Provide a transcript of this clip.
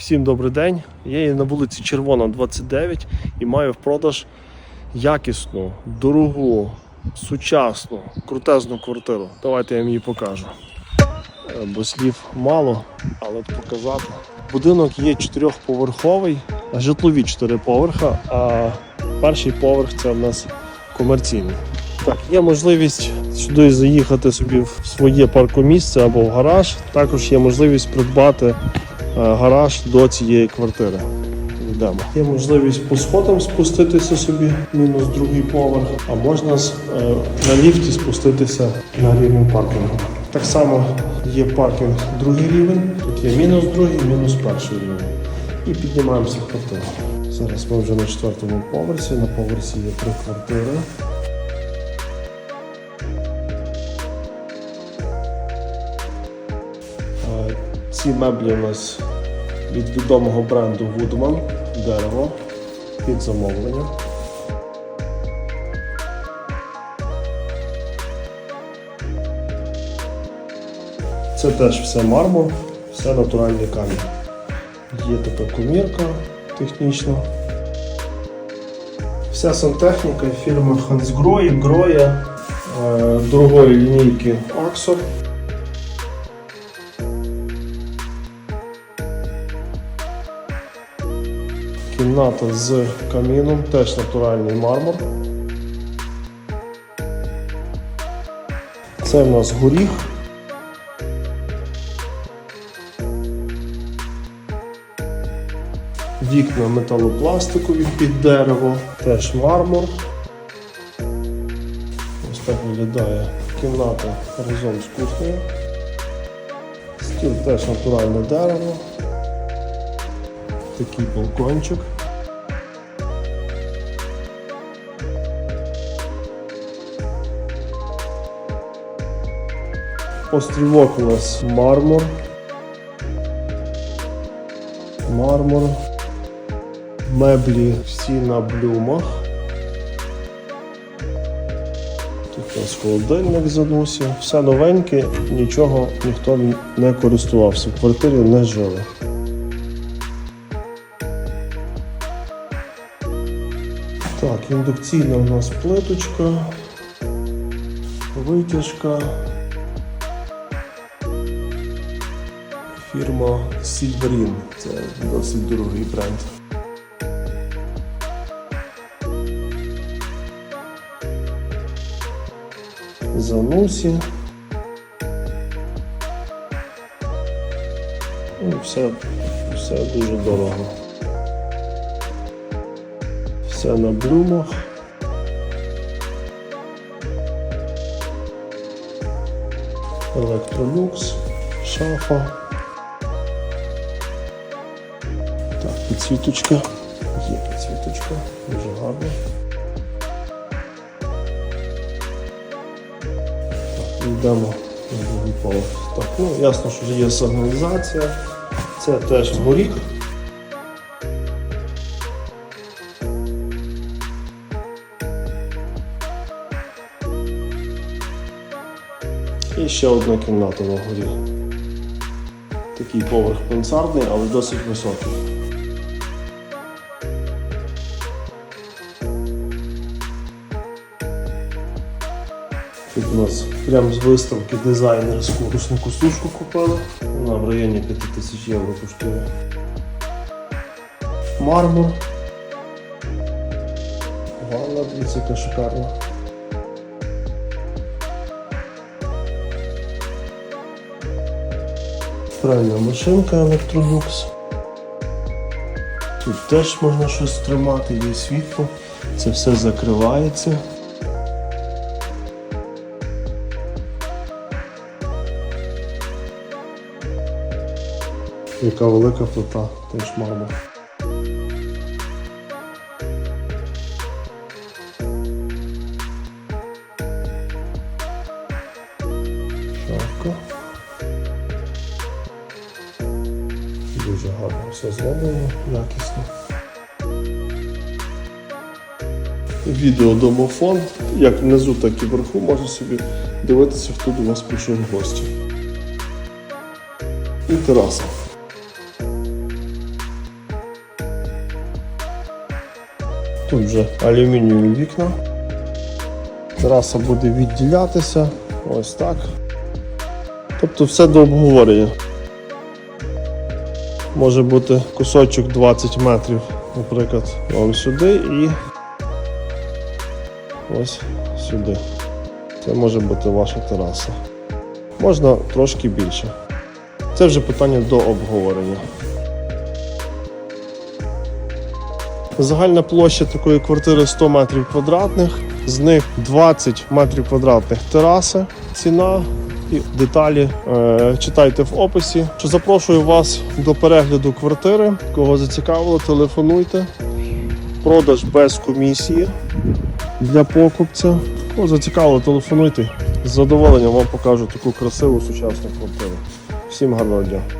Всім добрий день. Я є на вулиці Червона, 29 і маю в продаж якісну, дорогу, сучасну, крутезну квартиру. Давайте я вам її покажу. Е, Бо слів мало, але показати. Будинок є чотирьохповерховий, житлові чотири поверха, а перший поверх це в нас комерційний. Так, є можливість сюди заїхати собі в своє паркомісце або в гараж. Також є можливість придбати гараж до цієї квартири. Йдемо. Є можливість по сходам спуститися собі, мінус другий поверх, а можна е, на ліфті спуститися на рівень паркінгу. Так само є паркінг другий рівень, тут є мінус другий, мінус перший рівень. І піднімаємося в квартиру. Зараз ми вже на четвертому поверсі. На поверсі є три квартири. Ці меблі у нас від відомого бренду Woodman дерево під замовлення. Це теж все мармур, все натуральний камінь. Є така комірка технічна. Вся сантехніка фірми Hansgrohe, Grohe, е, дорогої лінійки Axor. Кімната з каміном, теж натуральний мармур. Це в нас горіх. Вікна металопластикові під дерево, теж мармур. Ось так виглядає кімната разом з кухнею. Стіл теж натуральне дерево. Такий балкончик. Острівок у нас мармур. Мармур. Меблі всі на блюмах. Тут у нас холодильник заносі. Все новеньке, нічого ніхто не користувався. В квартирі не жили. Так, індукційна у нас плиточка, витяжка. Фірма Silverin. Це досить дорогий бренд. Занусі. Ну, все, все дуже дорого. Все на блюмах. Електролюкс, шафа. Так, підсвіточка. Є підсвіточка, дуже гарно. Так, йдемо на другий поверх. Так, ну ясно, що є сигналізація. Це теж горіх. І ще одна кімната на горі. Такий поверх мансардний, але досить високий. Тут у нас прямо з виставки дизайнерську рушнику сушку купили. Вона в районі 5000 євро коштує. Мармур. Ванна, дивіться, шикарна. Пральна машинка Electrolux. Тут теж можна щось тримати, є світло. Це все закривається. Яка велика плита, теж мармур. все зроблено якісно. Відеодомофон, як внизу, так і вверху, можна собі дивитися, хто до вас прийшов в гості. І тераса. Тут вже алюмінієві вікна. Тераса буде відділятися. Ось так. Тобто все до обговорення. Може бути кусочок 20 метрів, наприклад, вон сюди і ось сюди. Це може бути ваша тераса. Можна трошки більше. Це вже питання до обговорення. Загальна площа такої квартири 100 метрів квадратних, з них 20 метрів квадратних тераси. Ціна деталі е, читайте в описі. Запрошую вас до перегляду квартири. Кого зацікавило, телефонуйте. Продаж без комісії для покупця. Кого зацікавило, телефонуйте. З задоволенням вам покажу таку красиву сучасну квартиру. Всім гарного дня!